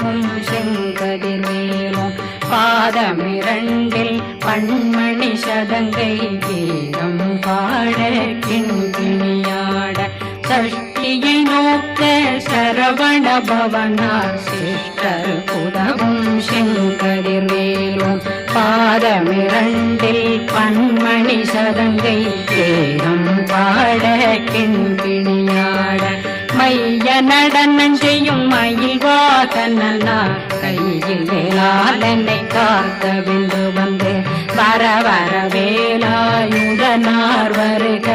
புதவும் செங்கதி மேலும் பாதமிரண்டில் பண்மணி சதங்கை கீதம் பாட கிண்கிணியாட. சஷ்டியை நோக்க சரவண பவனார் சிஷ்டர் புதவும் செங்கதி மேலும் பாதமிரண்டில் பண்மணி சதங்கை கீதம் பாட கிண்கிணியாட. மைய நடனம் செய்யும் மயில் வாகனா கையில் வேளாளனை காத்த விந்து வந்து வர வர வேலாயுதனார் வருக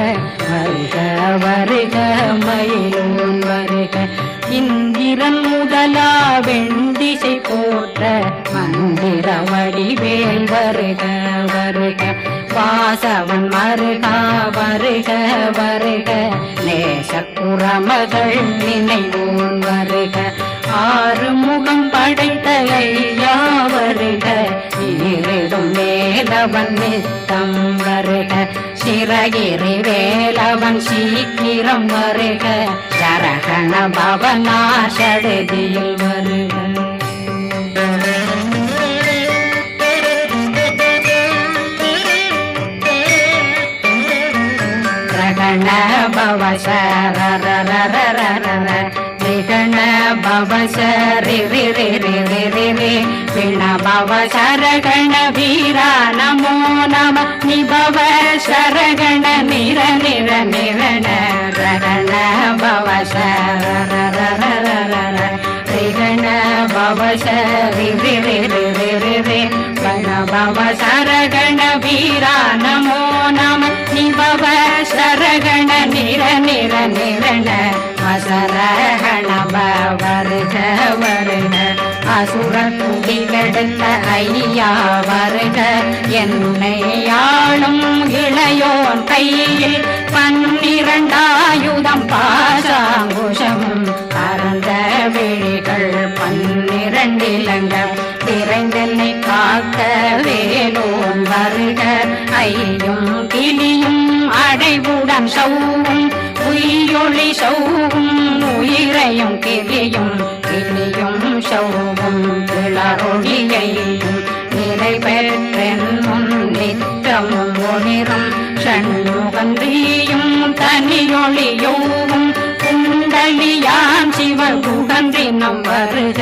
வருக வருக மயிலோன் வருக. இந்திரன் முதலா வெண்டிசை போற்ற மந்திர வடிவேல் வருக வருக. வாசவன் மருகா வருக வருக. நேசக்குறமகள் நினைவோன் வருக. ஆறு முகம் படைத்த ஐயா வருக இருடும் மேலவன் நித்தம் வருக. சிறகிரி வேலவன் சீக்கிரம் வருக. சரகண பவனா சடுதியில் வருக. பவ சரரரரரரர விகண பவ சரி விண பவ வீரா நமோ நம நிபவ சரகண நிர நிர நிரண ரகண பவ சரரரரரர ரிகண பவ சரி ரி ரி ரி ரி ரி ரி கண பவ சரகண வீரா நமோ நம. நிபவ சரகண நிர நிர நிரண. அசரகண வருக வருக அசுர குடிகெடுத்த ஐயா வருக என்னை ஆளும் இளையோன் கையில் பன்னிரண்டாயுதம் உயிரொளி சௌவும் உயிரையும் கிளியும் கிளியும் சௌவும் நிலை நிறைவேற்றென்னும் நித்தமும் ஒளிரும் ஷண்முகந்தியும் தனியொளியோவும் குண்டலியான் சிவ குகந்தினம் வருக.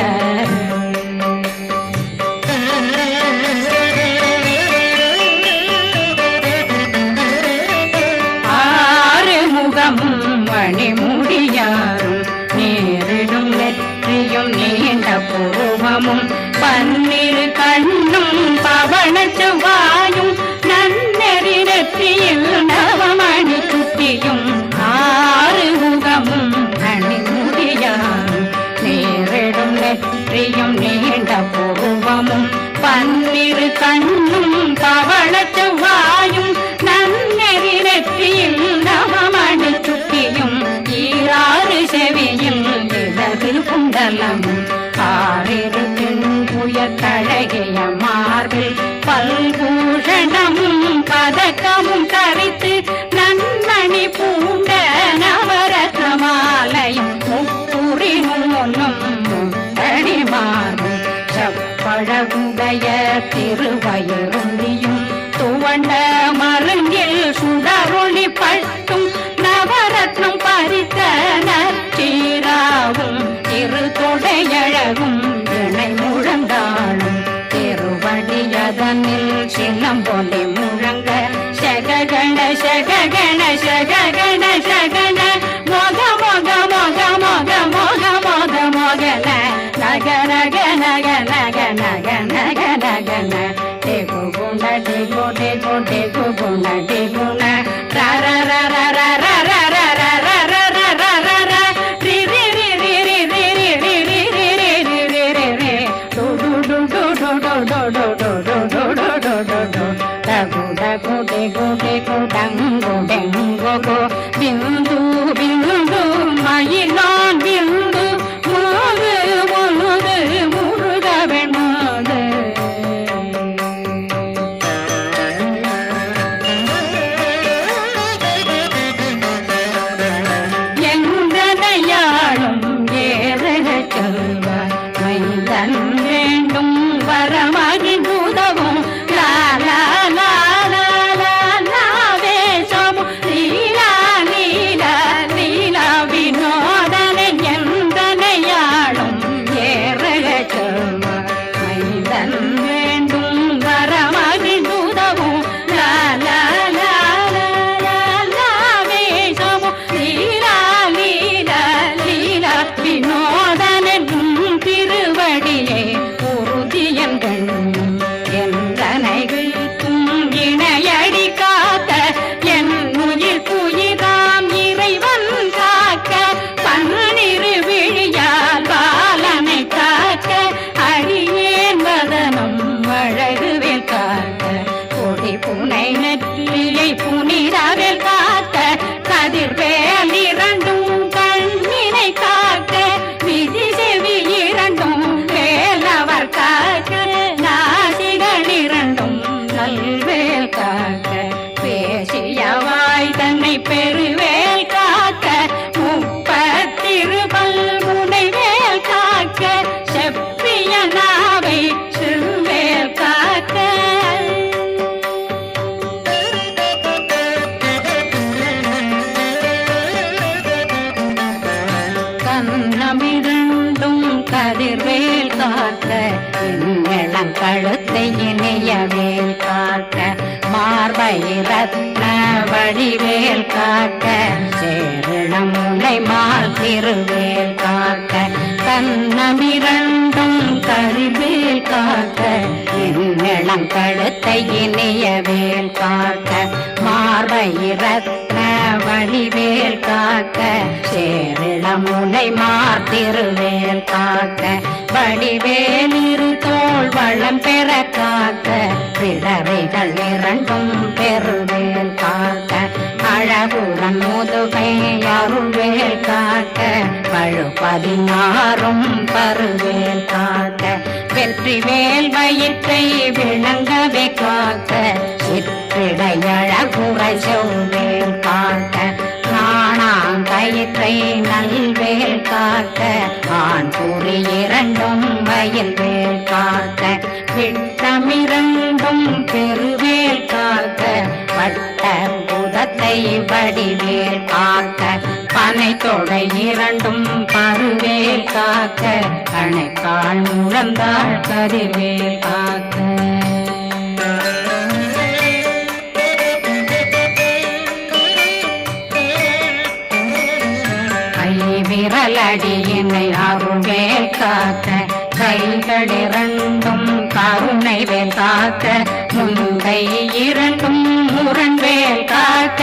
யாரும் நேரிடும் வெற்றியும் நீண்ட பூவமும். பன்னிரு கண்ணும் பவன செவ்வாயும் நன்னெறி நெற்றியில் நவமணி குட்டியும். ஆறு முகமும் மணிமுடியாரும் நேரிடும் நெற்றியும் நீண்ட பூவமும். பன்னிரு கண்ணும் பவள செவ்வாயும் குண்டலம் ஆறிரு புய மார்பில் பல்பூஷணமும் பதக்கமும் கவித்து நன்மணி பூண்ட நவரத்ன மாலையும் முப்புரி நூலும் முத்தடி செப்பழகுடைய திருவயருந்தியும் இளம் கழுத்தை வேல் காக்க மார்பை வழிவேல் காக்க சேரிளம் முனை மார்த்திருவேல் காக்க வடிவேல் இரு தோள் வளம் பெற காக்க பிறவைகள் இரண்டும் பெருவேல் காக்க அழகுடன் முதுகை அருள்வேல் காக்க பழு பதினாறும் பருவேல் காக்க வெற்றி வேல் வயிற்றை விளங்கவே காக்க சிற்றிடையழகுறை செவ்வேல் காக்க நாணாங்கயிற்றை நல்வேல் காக்க ஆண் கூறி இரண்டும் வயல் வேல் காக்க விட்டமிரண்டும் பெருவேல் காக்க வட்ட புதத்தை வடிவேல் காக்க பனை தொடை இரண்டும் பருவேல் காக்க கணைக்கால் முழந்தாள் கருவேல் காக்க. விரலடியினை அருவேல் காக்க கைகள் இரண்டும் கருணை வேல் காக்க முந்தை இரண்டும் முரண்வேல் காக்க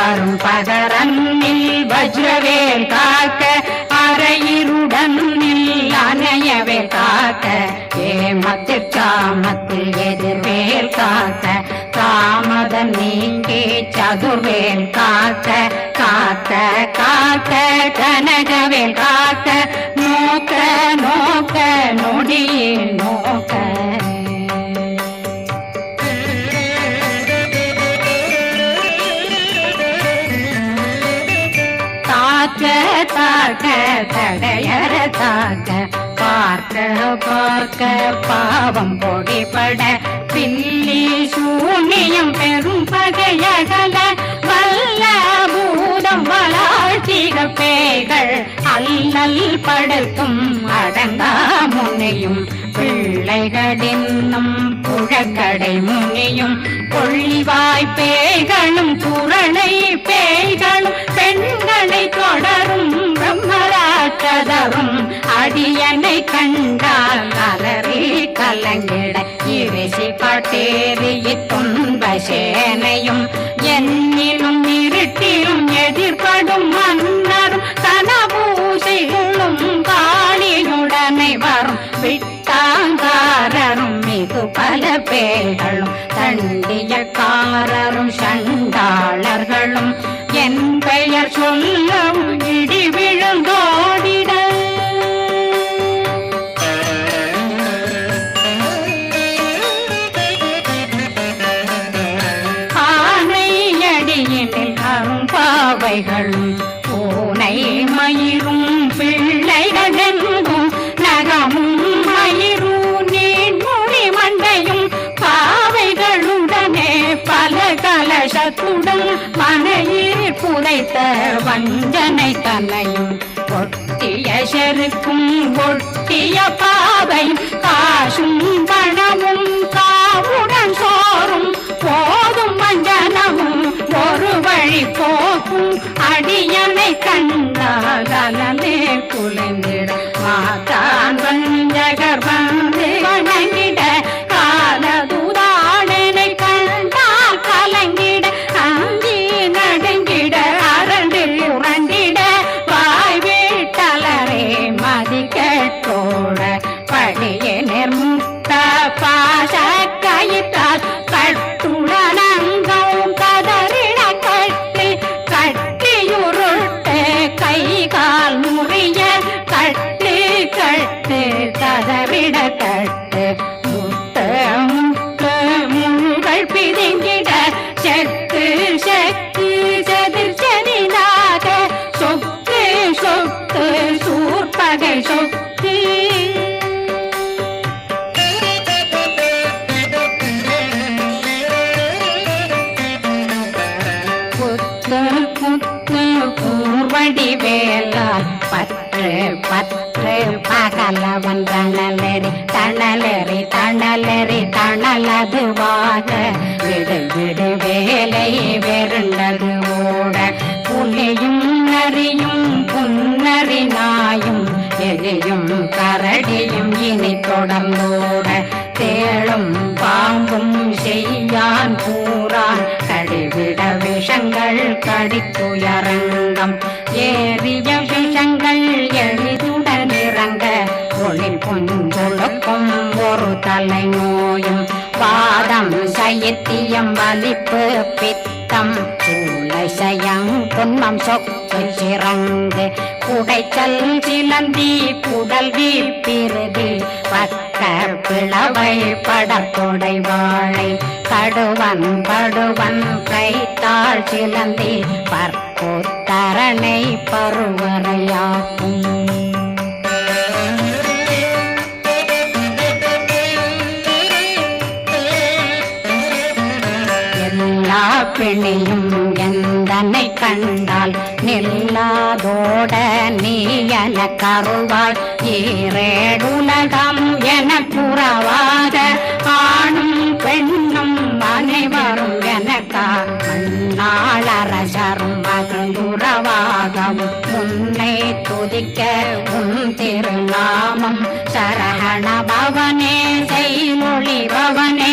வரும் பதரன்னில் வஜ்ரவேல் காக்க அரையிருடன் அணையவே காக்க. ஏமத்து காமத்தில் எதிர்வேல் காக்க காமதம் நீங்கே சதுர்வேல் காக்க காக்க காக்க கனகவேல் காக்க. நோக்க நோக்க நொடியில் நோக்க. தடையறதாக பார்க்க பார்க்க பாவம் பொடிபட பில்லி சூனியம் பெரும் பகையகல வல்ல பூதம் வளாழ்ச்சிக பேய்கள் அல்லல் படுக்கும் அடங்கா முனையும். பிள்ளைகளின்னும் புழக்கடை முனியும். கொள்ளிவாய் பேய்களும் குரலை பேய்களும் பெண்களை தொடரும் பிரம்மரா பிரம்மராட்சதரும் அடியனை கண்டால் அலறி கலங்கிட. இரிசி பட்டேறிய துன்ப சேனையும் என்னிலும் இருட்டிலும் எதிர்படும் மன்னரும் தனபூசைகளும் காளியுடனை வரும். விட்டாங்காரரும் மிகு பல பேர்களும் தண்டியக்காரரும் சண்டாளர்களும் என் பெயர் சொல்லும் கலசத்துடன் மனையீர் புதைத்த வஞ்சனை தன்னையும் ஒட்டிய செருக்கும் ஒட்டிய பாவையும் காசும் பணமும் காவுடன் சோறும் போதும் வஞ்சனமும் ஒரு வழி போக்கும் அடியனை கண்டால் அலனே குலைந்திட மாதான் வஞ்சகர் வந்து வணங்கிட புத்து புத்து பூர்வடி பற்று பற்று பகலவன் தணலெறி தணலெறி தணலெறி தணலதுவாக விடு விடு வேலை வெருண்டது ஓட புலியும் நரியும் புன்னறி நாயும். எலியும் கரடியும் இனி தொடர்ந்தோட. தேளும் பாம்பும் செய்யான் கூறான் விஷங்கள் கடித்துயரங்கம். ஏறிய விஷங்கள் எளிதுடன் இறங்க தொழில் புஞ்சொழுக்கும் ஒரு தலை நோயும். பாதம் சைத்தியம் வலிப்பு பித்தம். சூளை புன்மம் சொக்கு சிறங்கு குடைச்சல் சிலந்தி குடல் வீப்பிருதி பக்க பிளவை படற்கொடை வாழை கடுவன் படுவன் கைத்தாள் சிலந்தி பற்போத்தரணை பருவரையாக்கும் எல்லா பிணியும் கண்டால் நில்லாதோட நீ என கருவாய் ஈரேடுலகம் என புறவாக ஆணும் பெண்ணும் அனைவரும் எனக்கா? மண்ணாளரசரும் மகிழ்ந்துறவாகவும் உன்னை துதிக்க உன் திருநாமம் சரகண பவனே செய்மொழி பவனே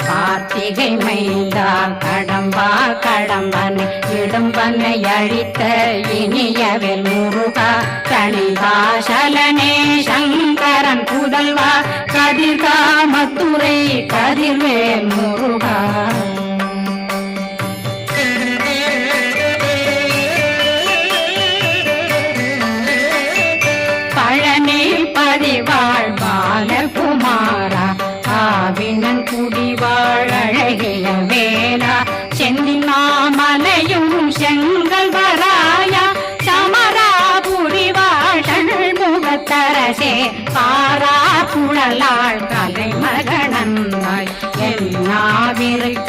கார்த்திகை மைந்தா கடம்பா கடம்பனை இடும்பனை அழித்த இனியவில் முருகா கணிகாசலனே சங்கரன் புதல்வா கதிர்காமத்துறை கதிர்வேல் முருகா. me.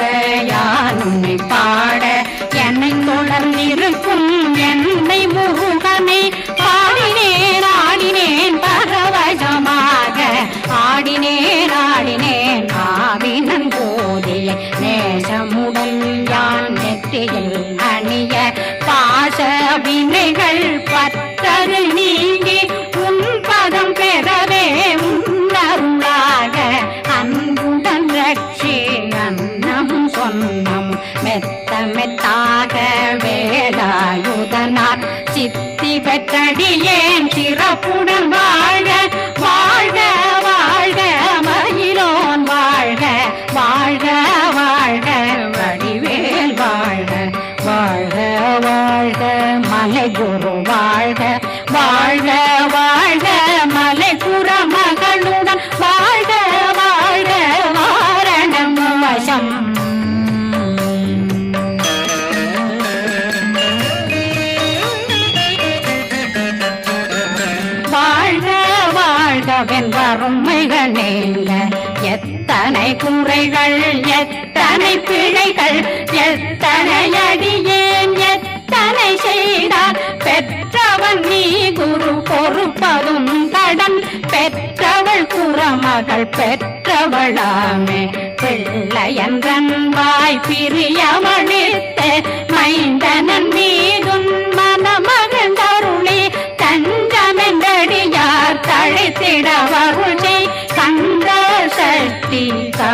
எத்தனை குறைகள் எத்தனை பிழைகள் எத்தனை அடியேன் எத்தனை செய்தார்? பெற்றவன் நீ குரு பொறுப்பதும் கடன். பெற்றவள் குறமகள் பெற்றவளாமே. பிள்ளையன்றன் வாய் பிரியமளித்து. மைந்தனன் மீதுன் மனமகந்தருளி தஞ்சமென்றடியார் தழைத்திட வருளே.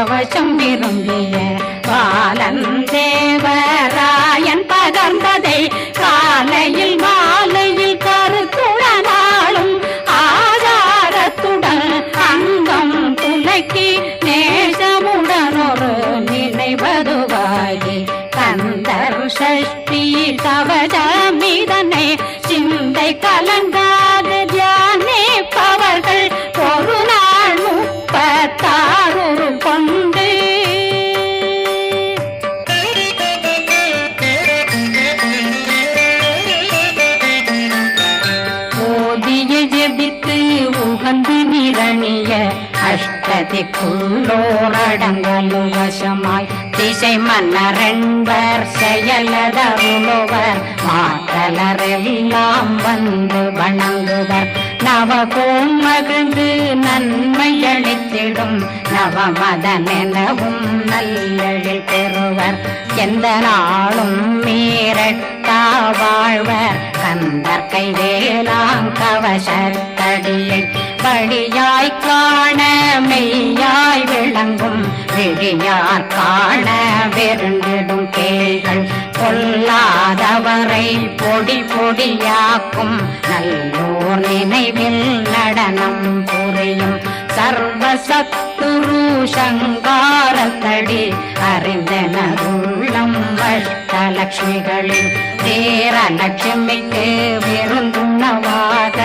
கவசம் விரும்பிய தணிய அஷ்டதிக்குள்ளோரடங்கலும் வசமாய் திசை மன்னரென்பர் செயலதருளுவர் மாற்றலரெல்லாம் வந்து வணங்குவர். நவகோம் மகிழ்ந்து நன்மை அளித்திடும் நவமதனெனவும் நல்லெழில் பெறுவர். எந்த நாளும் மீறட்டா வாழ்வர். கந்தர் கைவேலாங் கவசத்தடியை வழியாய் காண மெய்யாய் விளங்கும் விழியார் காண வெருண்டிடும் கேள்கள் பொல்லாதவரை பொடி பொடியாக்கும் நல்லோர் நினைவில் நடனம் புரியும் சர்வசத்துரு சங்காரத்தடி அறிந்தனருள்ளம் சேர லட்சுமிக்கு விருந்துணவாக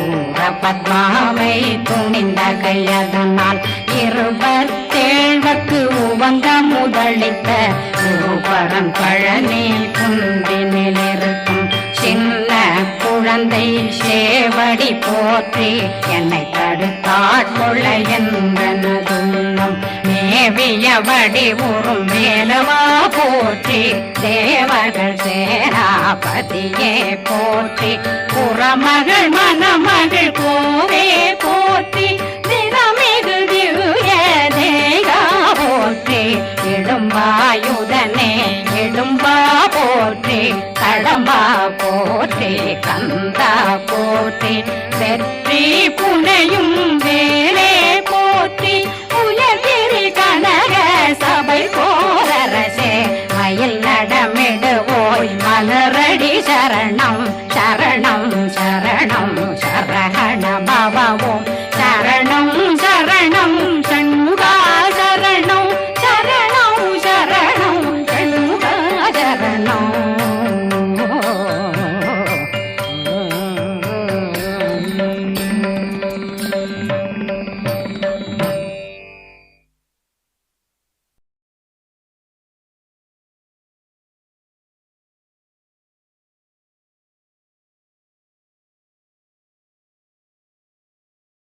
ஊர பத்மாவை துணிந்த கையதனால் இருபத்தேழ்வக்கு உவங்க முதலித்த குருபரன் பழனி குந்தினில் இருக்கும் சின்ன குழந்தை சேவடி போற்றி என்னை தடுத்தாட்கொள்ள என்றனதுள்ளம் மேவிய வடிவுறும் மேலமா போற்றி தேவர்கள் சேனாபதியே போற்றி புறமகள் மணமகள் கோவே போற்றி தினமிகு திவ்ய தேகா போற்றி இடும்பாயுதனே இடும்பா போற்றி கடம்பா போற்றி கந்தா போற்றி வெற்றி புனையும் வேலே